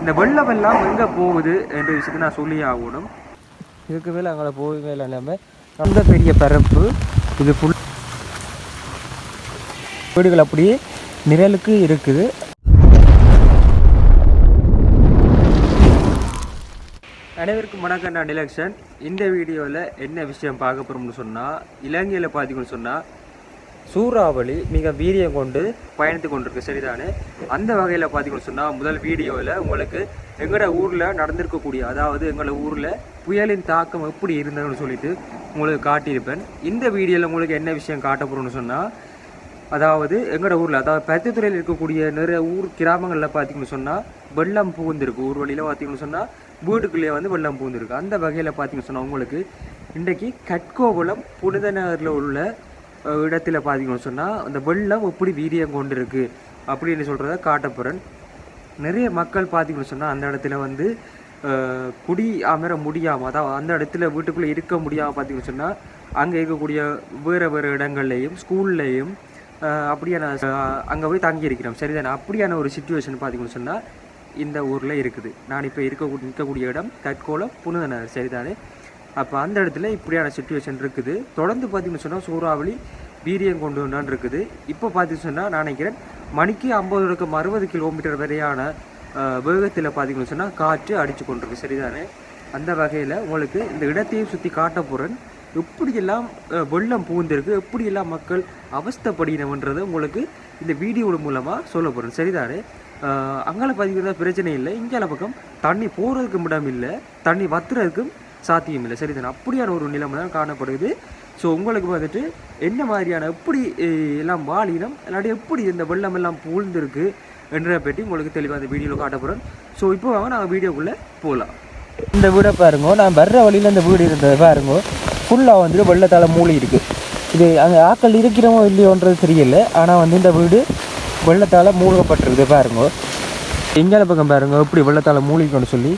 இந்த வெள்ளம் எல்லாம் எங்கே போகுது என்ற விஷயத்தை நான் சொல்லி ஆகணும். இதுக்கு மேலே அங்கே போய் மேலே நம்ம. அந்த பெரிய பரப்பு. இது ஃபுல் வீடுகள் அப்படியே நிழலுக்கு இருக்குது. அனைவருக்கும் வணக்கம் நான் நிலக்ஷன். இந்த வீடியோவில் என்ன விஷயம் பார்க்க போகிறோம்னு சொன்னால் இலங்கையில் பார்த்தீங்கன்னு சொன்னால் சூறாவளி மிக வீரியம் கொண்டு பயணித்து கொண்டிருக்கு. சரிதானே? அந்த வகையில் பார்த்தீங்கன்னு சொன்னால் முதல் வீடியோவில் உங்களுக்கு எங்களோட ஊரில் நடந்திருக்கக்கூடிய அதாவது எங்களோட ஊரில் புயலின் தாக்கம் எப்படி இருந்ததுன்னு சொல்லிட்டு உங்களுக்கு காட்டியிருப்பேன். இந்த வீடியோவில் உங்களுக்கு என்ன விஷயம் காட்ட சொன்னால் அதாவது எங்களோட ஊரில் அதாவது பருத்தித்துறையில் இருக்கக்கூடிய நிறைய ஊர் கிராமங்களில் பார்த்தீங்கன்னு சொன்னால் வெள்ளம் புகுந்திருக்கு. ஊர் வழியில் பார்த்தீங்கன்னு சொன்னால் வீட்டுக்குள்ளேயே வந்து வெள்ளம் புகுந்திருக்கு. அந்த வகையில் பார்த்தீங்கன்னு சொன்னால் உங்களுக்கு இன்றைக்கி கட்கோகுளம் புனித நகரில் உள்ள இடத்துல பார்த்தீங்கன்னு சொன்னால் அந்த வெள்ளம் எப்படி வீரியம் இருக்குது அப்படின்னு சொல்கிறத காட்டப்புறன். நிறைய மக்கள் பார்த்தீங்கன்னு சொன்னால் அந்த இடத்துல வந்து குடி அமர முடியாமல் அதாவது அந்த இடத்துல வீட்டுக்குள்ளே இருக்க முடியாமல் பார்த்தீங்கன்னு சொன்னால் அங்கே இருக்கக்கூடிய வேறு வேறு இடங்கள்லையும் ஸ்கூல்லையும் அப்படியான அங்கே போய் தங்கியிருக்கிறேன் சரிதானே? அப்படியான ஒரு சுச்சுவேஷன் பார்த்தீங்கன்னு சொன்னால் இந்த ஊரில் இருக்குது. நான் இப்போ இருக்க நிற்கக்கூடிய இடம் தற்கோலம் புனித சரிதானே? அப்போ அந்த இடத்துல இப்படியான சுச்சுவேஷன் இருக்குது. தொடர்ந்து பார்த்தீங்கன்னு சொன்னால் சூறாவளி வீரியம் கொண்டு வந்தான் இருக்குது. இப்போ பார்த்தீங்கன்னு சொன்னால் நான் நினைக்கிறேன் மணிக்கு ஐம்பது தொடக்கம் அறுபது கிலோமீட்டர் வரையான வேகத்தில் பார்த்தீங்கன்னு சொன்னால் காற்று அடித்து கொண்டிருக்கு. சரிதானே? அந்த வகையில் உங்களுக்கு இந்த இடத்தையும் சுற்றி காட்ட போகிறேன் எப்படியெல்லாம் வெள்ளம் பூந்திருக்கு எப்படியெல்லாம் மக்கள் அவஸ்தப்படுகிறவன்றதை உங்களுக்கு இந்த வீடியோ மூலமாக சொல்ல போகிறேன் சரிதானே? அங்கே அங்கால பார்த்தீங்கன்னா பிரச்சனை இல்லை. இங்கால பக்கம் தண்ணி போகிறதுக்கும் இடம் இல்லை. தண்ணி வத்துறதுக்கும் சாத்தியம் இல்லை. சரிதானே அப்படியான ஒரு நிலைமை தான் காணப்படுது. ஸோ உங்களுக்கு வந்துட்டு என்ன மாதிரியான எப்படி எல்லாம் வாழினம் இல்லாட்டி எப்படி இந்த வெள்ளம் எல்லாம் பூழ்ந்திருக்கு என்றதை பற்றி உங்களுக்கு தெளிவாக அந்த வீடியோவில் காட்ட போகிறேன் ஸோ இப்போ வாங்க நாங்கள் வீடியோக்குள்ளே போகலாம் இந்த வீடை பாருங்க நான் வர்ற வழியில் இந்த வீடு இருந்தது பாருங்க ஃபுல்லாக வந்துட்டு வெள்ளத்தால் மூழ்கி இருக்குது இது அங்கே ஆக்கள் இருக்கிறோமோ இல்லையோன்றது தெரியல. ஆனால் வந்து இந்த வீடு வெள்ளத்தால் மூழ்கப்பட்டிருக்குது பாருங்க. எங்கே பக்கம் பாருங்க எப்படி வெள்ளத்தால் மூழ்கிக்கணும்னு சொல்லி.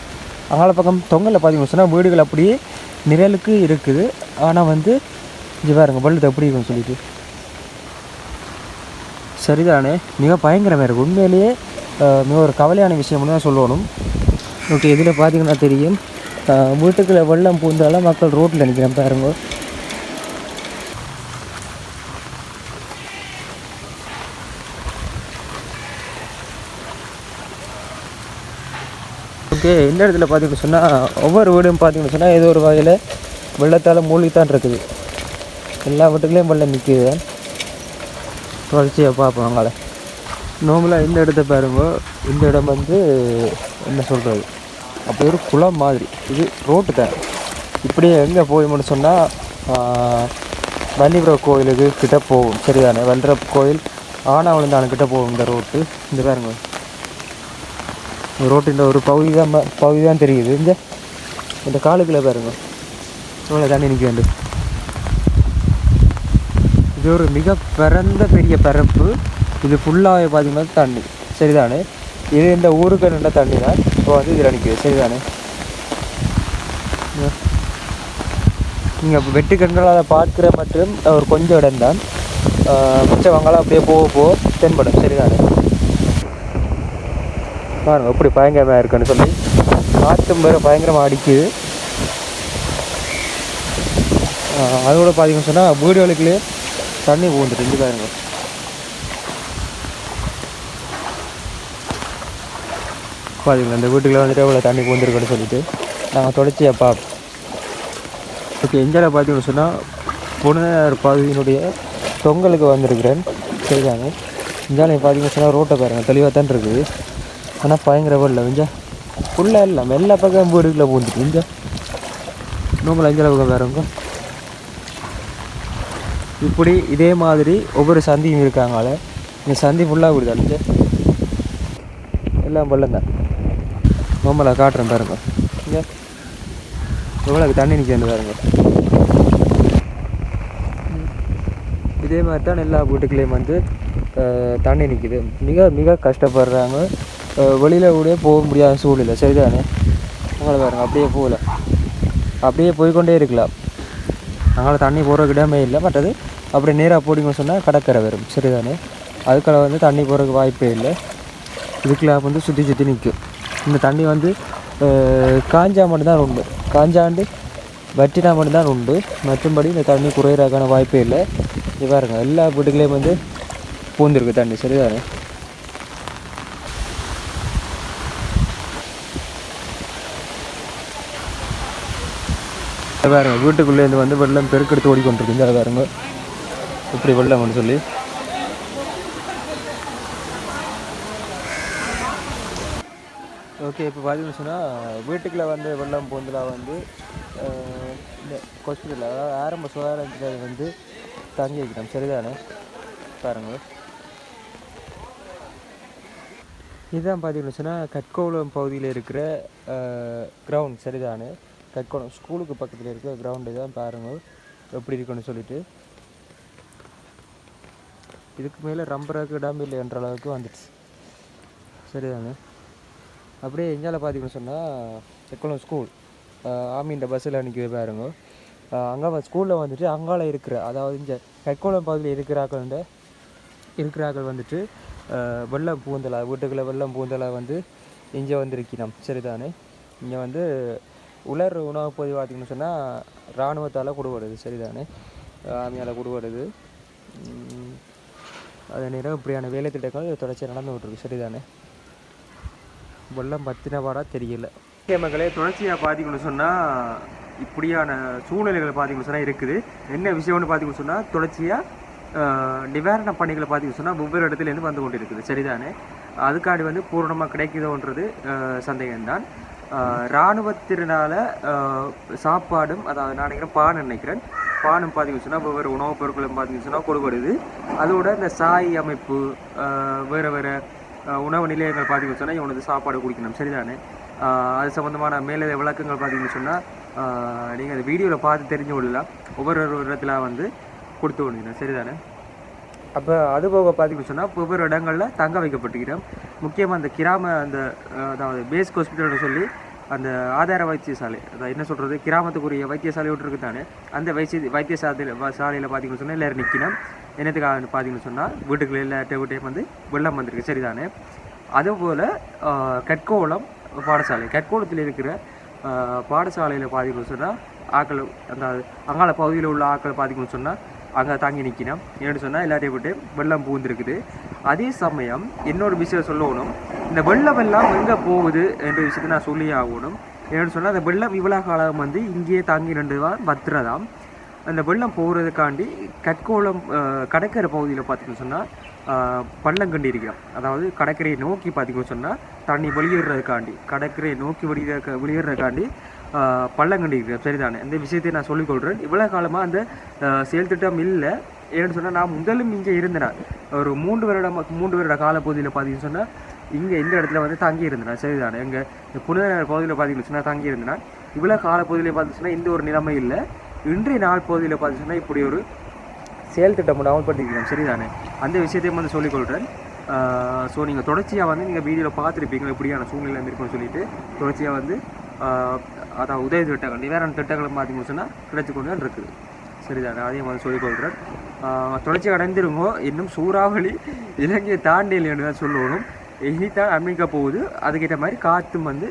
அங்கால பக்கம் தொங்கலில் பார்த்தீங்கன்னு சொன்னால் வீடுகள் அப்படியே நிழலுக்கு இருக்குது. ஆனால் வந்து இங்கே பாருங்க பல்லுது எப்படி இருக்குன்னு சொல்லிட்டு. சரிதானே? மிக பயங்கரமாக இருக்குது உண்மையிலேயே மிக ஒரு கவலையான விஷயம்னு தான் சொல்லணும். ஓகே இதில் பார்த்தீங்கன்னா தெரியும். வீட்டுக்குள்ளே வெள்ளம் பூந்தாலும் மக்கள் ரோட்டில் நிற்கிறேன் பாருங்க. இருக்குது இந்த இடத்துல பார்த்திங்கன்னு சொன்னால் ஒவ்வொரு வீடும் பார்த்திங்கன்னு சொன்னால் ஏதோ ஒரு வகையில் வெள்ளத்தால் மூழ்கித்தான் இருக்குது. எல்லா வீட்டுக்குள்ளேயும் வெள்ளம் நிற்கிது தொடர்ச்சியாக பார்ப்போம் அவங்கள நார்மலாக இந்த இடத்த பாருங்க. இந்த இடம் வந்து என்ன சொல்கிறது அப்படி ஒரு குளம் மாதிரி. இது ரோட்டு தான். இப்படியே எங்கே போயும்னு சொன்னால் வள்ளிபுரம் கோயிலுக்கு கிட்டே போகும் சரிதானே? வல்லிர கோயில் ஆனாவளந்தான கிட்ட போகும் இந்த ரோட்டு இந்த பாருங்க. ரோட்டின் ஒரு பகுதி தான் பகுதி தான் தெரியுது. இந்த இந்த காலுக்குள்ளே பாருங்க. இவ்வளோ தண்ணி நிற்க வேண்டும். இது ஒரு மிக பிறந்த பெரிய பரப்பு. இது ஃபுல்லாக பார்த்திங்கன்னா தண்ணி. சரிதானே? இது இந்த ஊருக்கு நின்ற தண்ணி தான். இப்போ வந்து இதில் நிற்குது சரிதானே? நீங்கள் வெட்டு கண்களால் பார்க்குற மற்றும் ஒரு கொஞ்சம் இடம்தான் மிச்சம் வங்காளம் அப்படியே போக போக தென்படும். சரிதானே? பாருங்க எப்படி பயங்கரமாக இருக்குன்னு சொல்லி. காற்றும் வேறு பயங்கரமாக அடிக்குது. அதோட பார்த்தீங்கன்னு சொன்னால் வீடுகளுக்குள்ளே தண்ணி பூந்துட்டு இங்கே பாருங்க. பார்த்தீங்களா இந்த வீட்டுக்குள்ளே வந்துட்டு எவ்வளோ தண்ணி பூந்துருக்குன்னு சொல்லிட்டு. நாங்கள் தொடச்சி அப்பா ஓகே இந்தியாவில் பார்த்தீங்கன்னு சொன்னால் புனர் பகுதியினுடைய தொங்கலுக்கு வந்திருக்கிறேன். சரிதாங்க இந்தியாவில் பார்த்தீங்கன்னு சொன்னால் ரோட்டை பாருங்கள் தெளிவாக தான் இருக்குது. ஆனால் பயங்கர வெள்ளம் இஞ்சா ஃபுல்லாக இல்லை மெல்ல பக்கம் வீடுக்குள்ளே பூந்துட்டு இஞ்சா நோம்பல் அஞ்சல பக்கம் வேறவங்க இப்படி இதே மாதிரி ஒவ்வொரு சந்தியும் இருக்காங்கள இந்த சந்தி ஃபுல்லாக விடுது அழிஞ்ச எல்லாம் பள்ளம் தான். நோம்பலை காட்டுறேன் பாருங்க. இங்கே. எவ்வளோ தண்ணி நிற்கிறது பாருங்க. இதே மாதிரி தான் எல்லா வீட்டுக்குள்ளேயும் வந்து தண்ணி நிற்கிது மிக மிக கஷ்டப்படுறாங்க. வெளியில் கூட போக முடியாத சூழ்நிலை. சரிதானே? உங்களை பாருங்கள் அப்படியே போகல. அப்படியே போய்க்கொண்டே இருக்கலாம். அதனால் தண்ணி போகிறதுக்கு இடமே இல்லை. மற்றது அப்படி நேராக போடிங்கன்னு சொன்னால் கடற்கரை வரும். சரிதானே? அதுக்காக வந்து தண்ணி போகிறதுக்கு வாய்ப்பே இல்லை. இதுக்கெல்லாம் வந்து சுற்றி சுற்றி நிற்கும் இந்த தண்ணி வந்து காஞ்சா மட்டும்தான் உண்டு. காஞ்சாண்டு வற்றினா மட்டும்தான் உண்டு. மற்றும்படி இந்த தண்ணி குறையிறதுக்கான வாய்ப்பே இல்லை. இது பாருங்கள் எல்லா வீட்டுக்குள்ளேயும் வந்து பூந்துருக்கு தண்ணி. சரிதானே? இது வீட்டுக்குள்ளே வீட்டுக்குள்ளேருந்து வந்து வெள்ளம் பெருக்கெடுத்து ஓடிக்கொண்டிருக்கு இந்த பாருங்க. இப்படி வெள்ளம்னு சொல்லி. ஓகே இப்போ பார்த்தீங்கன்னு சொன்னால் வீட்டுக்குள்ளே வந்து வெள்ளம் பூந்தலாக வந்து இந்த ஹாஸ்பிட்டலில் அதாவது ஆரம்ப சுகாதாரத்தில் வந்து தங்கி வைக்கிறோம் சரிதானே? பாருங்கள் இதுதான் பார்த்தீங்கன்னு சொன்னால் கட்கோளம் பகுதியில் இருக்கிற கிரவுண்ட் சரிதானே? கற்கணும் ஸ்கூலுக்கு பக்கத்தில் இருக்கிற கிரவுண்டு தான் பாருங்கள் எப்படி இருக்குன்னு சொல்லிட்டு. இதுக்கு மேலே ரம்பராக்கு இடம் இல்லை என்ற அளவுக்கு வந்துடுச்சு. சரிதானே? அப்படியே எங்கால பார்த்தீங்கன்னு சொன்னால் தெக்குளம் ஸ்கூல் ஆமீன்ற பஸ்ஸில் அன்றைக்கி பாருங்க. அங்கே ஸ்கூலில் வந்துட்டு அங்கால இருக்கிற அதாவது இந்த கைக்கோளம் பகுதியில் இருக்கிறாக்கள்ண்ட இருக்கிறாக்கள் வந்துட்டு வெள்ளம் பூந்தலா வீட்டுக்குள்ளே வெள்ளம் பூந்தலா வந்து இங்கே வந்திருக்கிறோம் சரிதானே? இங்கே வந்து உலர் உணவுப் பொதி பார்த்திங்கன்னு சொன்னால் இராணுவத்தால் கொடுபடுது. சரிதானே? ஆமியால் கொடுபடுது. உம், அதே நேரம் இப்படியான வேலை திட்டங்கள் தொடர்ச்சியாக நடந்துகிட்ருக்கு சரிதானே? வெள்ளம் பத்தின பாடா தெரியல. மக்களே தொடர்ச்சியாக பார்த்திங்கன்னு சொன்னால் இப்படியான சூழ்நிலைகளை பார்த்திங்கன்னு சொன்னால் இருக்குது. என்ன விஷயம்னு பார்த்திங்கன்னு சொன்னால் தொடர்ச்சியாக நிவாரண பணிகளை பார்த்திங்க சொன்னால் ஒவ்வொரு இடத்துலேருந்து வந்து கொண்டு இருக்குது சரிதானே? அதுக்காண்டி வந்து பூரணமாக கிடைக்குதோன்றது சந்தேகம்தான். இராணுவத்தினால சாப்பாடும் அதாவது நான் நினைக்கிறேன் பான் நினைக்கிறேன். பானும் பார்த்தீங்கன்னு சொன்னால் ஒவ்வொரு உணவுப் பொருட்களும் பார்த்தீங்கன்னு சொன்னால் அதோட இந்த சாய் அமைப்பு வேறு வேறு உணவு நிலையங்கள் பார்த்தீங்கன்னு சொன்னால் இவனுக்கு சாப்பாடு குடிக்கணும். சரிதானே? அது சம்மந்தமான மேலே விளக்கங்கள் பார்த்தீங்கன்னு சொன்னால் நீங்கள் அந்த வீடியோவில் பார்த்து தெரிஞ்சு விடலாம் ஒவ்வொரு இடத்துல வந்து கொடுத்து விடுங்க சரிதானே? அப்போ அது போக பார்த்தீங்கன்னு சொன்னால் ஒவ்வொரு இடங்களில் தங்க வைக்கப்பட்டுக்கிறோம் முக்கியமாக அந்த கிராம அந்த அதாவது பேஸ்க் ஹாஸ்பிட்டல்னு சொல்லி அந்த ஆதார வைத்தியசாலை அதாவது என்ன சொல்கிறது கிராமத்துக்குரிய வைத்தியசாலை ஒன்று இருக்குது தானே? அந்த வைத்திய வைத்தியசாலையில் சாலையில் பார்த்தீங்கன்னு சொன்னால் எல்லோரும் நிற்கணும் என்னத்துக்காக பார்த்தீங்கன்னு சொன்னால் வீட்டுக்குள்ள எல்லா வீட்டையும் வந்து வெள்ளம் வந்திருக்கு. சரிதானே? அதுபோல் கற்கோளம் பாடசாலை. கற்கோளத்தில் இருக்கிற பாடசாலையில் பார்த்தீங்கன்னு சொன்னால் ஆக்கள் அந்த அங்காள பகுதியில் உள்ள ஆக்கள் பார்த்தீங்கன்னு சொன்னால் அங்கே தாங்கி நிற்கணும் ஏன்னு சொன்னால் எல்லாத்தையும் விட்டு வெள்ளம் பூந்துருக்குது. அதே சமயம் இன்னொரு விஷயம் சொல்லணும். இந்த வெள்ளம் எல்லாம் எங்கே போகுது என்ற விஷயத்தை நான் சொல்லி ஆகணும். ஏன்னு சொன்னால் அந்த வெள்ளம் இவ்வளோ காலம் வந்து இங்கேயே தாங்கி ரெண்டு தான் பத்திரதாம் அந்த வெள்ளம் போகிறதுக்காண்டி கற்கோளம் கடற்கரை பகுதியில் பார்த்திங்கன்னு சொன்னால் பள்ளம் இருக்கிறோம் அதாவது கடற்கரையை நோக்கி பார்த்தீங்கன்னு சொன்னால் தண்ணி வெளியேறதுக்காண்டி கடற்கரையை நோக்கி வெளியே வெளியேறதுக்காண்டி பள்ளம் பள்ளம் கண்டிருக்கிறோம். சரிதானே? இந்த விஷயத்தை நான் சொல்லிக்கொள்கிறேன் இவ்வளோ காலமாக அந்த செயல்திட்டம் செயல் திட்டம் இல்லை. ஏன்னு சொன்னால் நான் முதலும் இங்கே இருந்தேன் ஒரு மூன்று வருடம் மூன்று வருட காலப்பகுதியில் பார்த்தீங்கன்னு சொன்னால் இங்கே இந்த இடத்துல வந்து தங்கி இருந்தனா சரிதானே? எங்கள் இந்த புனித பகுதியில் பார்த்தீங்கன்னு சொன்னால் தங்கி இருந்தனா இவ்வளோ காலப்பகுதியில் பார்த்துச்சுன்னா இந்த ஒரு நிலைமை இல்லை. இன்றைய நாள் பகுதியில் பார்த்துச்சுன்னா இப்படி ஒரு செயல் திட்டம் ஒன்று அமல்படுத்திக்கிறோம் சரிதானே? அந்த விஷயத்தையும் வந்து சொல்லிக்கொள்கிறேன் ஸோ நீங்கள் தொடர்ச்சியாக வந்து நீங்கள் வீடியோவில் பார்த்துருப்பீங்க. இப்படியான சூழ்நிலை இருக்குன்னு சொல்லிட்டு தொடர்ச்சியாக வந்து அதான் உதவி திட்டங்கள் நிவாரண திட்டங்களும் பார்த்தீங்கன்னு சொன்னால் கிடைச்சி கொண்டு இருக்குது. சரிதானே? அதையும் வந்து சொல்லிக்கொள்கிறேன் தொடர்ச்சி அடைந்திருங்கோ. இன்னும் சூறாவளி இலங்கையை தாண்டி இல்லைன்னு தான் சொல்லணும். இனித்தான் அமெரிக்கா போகுது. அதுக்கேற்ற மாதிரி காற்றும் வந்து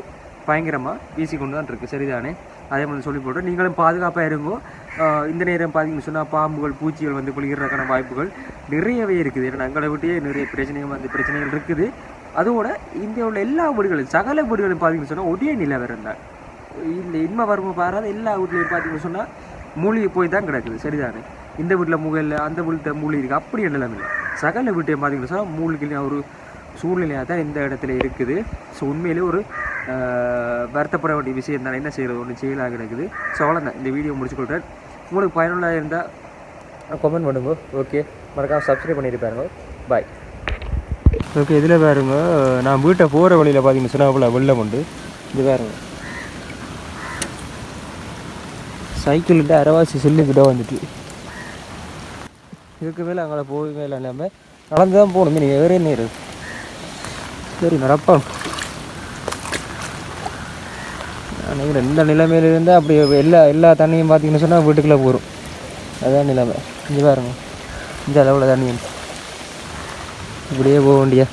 பயங்கரமாக வீசிக்கொண்டு தான் இருக்குது சரிதானே? அதே மாதிரி சொல்லி போட்டோம் நீங்களும் பாதுகாப்பாக இருங்கோ. இந்த நேரம் பார்த்தீங்கன்னு சொன்னால் பாம்புகள் பூச்சிகள் வந்து குளிக்கிறதுக்கான வாய்ப்புகள் நிறையவே இருக்குது. ஏன்னா எங்களை விட்டே நிறைய பிரச்சனைகள் வந்து பிரச்சனைகள் இருக்குது. அதோட இந்தியாவில் உள்ள எல்லா வீடுகளும் சகல வீடுகளும் பார்த்தீங்கன்னு சொன்னால் ஒரே நிலவரம் தான். இந்த இன்ம வறுமை பாராத எல்லா வீட்லையும் பார்த்தீங்கன்னு சொன்னால் மூலிகை போய் தான் கிடக்குது சரிதானே? இந்த வீட்டில் முகையில் அந்த வீட்டில் மூலிகை இருக்குது அப்படி நிலைமை இல்லை. சகல வீட்டையும் பார்த்தீங்கன்னு சொன்னால் மூலிகையிலையும் ஒரு சூழ்நிலையாக தான் இந்த இடத்துல இருக்குது. ஸோ உண்மையிலே ஒரு வருத்தப்பட வேண்டிய விஷயம் தானே. என்ன செய்கிறது ஒன்று செயலாக கிடக்குது. ஸோ அவ்வளோதான் இந்த வீடியோ முடிச்சுக்கொள்கிறேன் உங்களுக்கு பயனுள்ளதாக இருந்தால் கமெண்ட் பண்ணுங்க. ஓகே மறக்காமல் சப்ஸ்கிரைப் பண்ணிட்டு பாருங்க. பாய் ஓகே இதில் பாருங்க. நான் வீட்டை போகிற வழியில் பார்த்தீங்கன்னு சொன்னால் அவ்வளோ வெள்ளம் உண்டு. இது பாருங்கள் சைக்கிள்கிட்ட அரைவாசி சில்லுக்கிட்ட வந்துட்டு. இதுக்கு மேலே அங்கே போகவே இல்லை. இல்லாமல் நடந்து தான் போகணும். நீங்கள் வேறு என்ன இருக்கு? சரி நடப்போம். நினைக்கிறேன் இந்த நிலைமையில இருந்தால் அப்படி எல்லா எல்லா தண்ணியும் பார்த்தீங்கன்னு சொன்னால் வீட்டுக்குள்ளே போகிறோம் அதுதான் நிலைமை. இங்கே பாருங்க. இந்த அளவில் தண்ணி இப்படியே போக வேண்டிய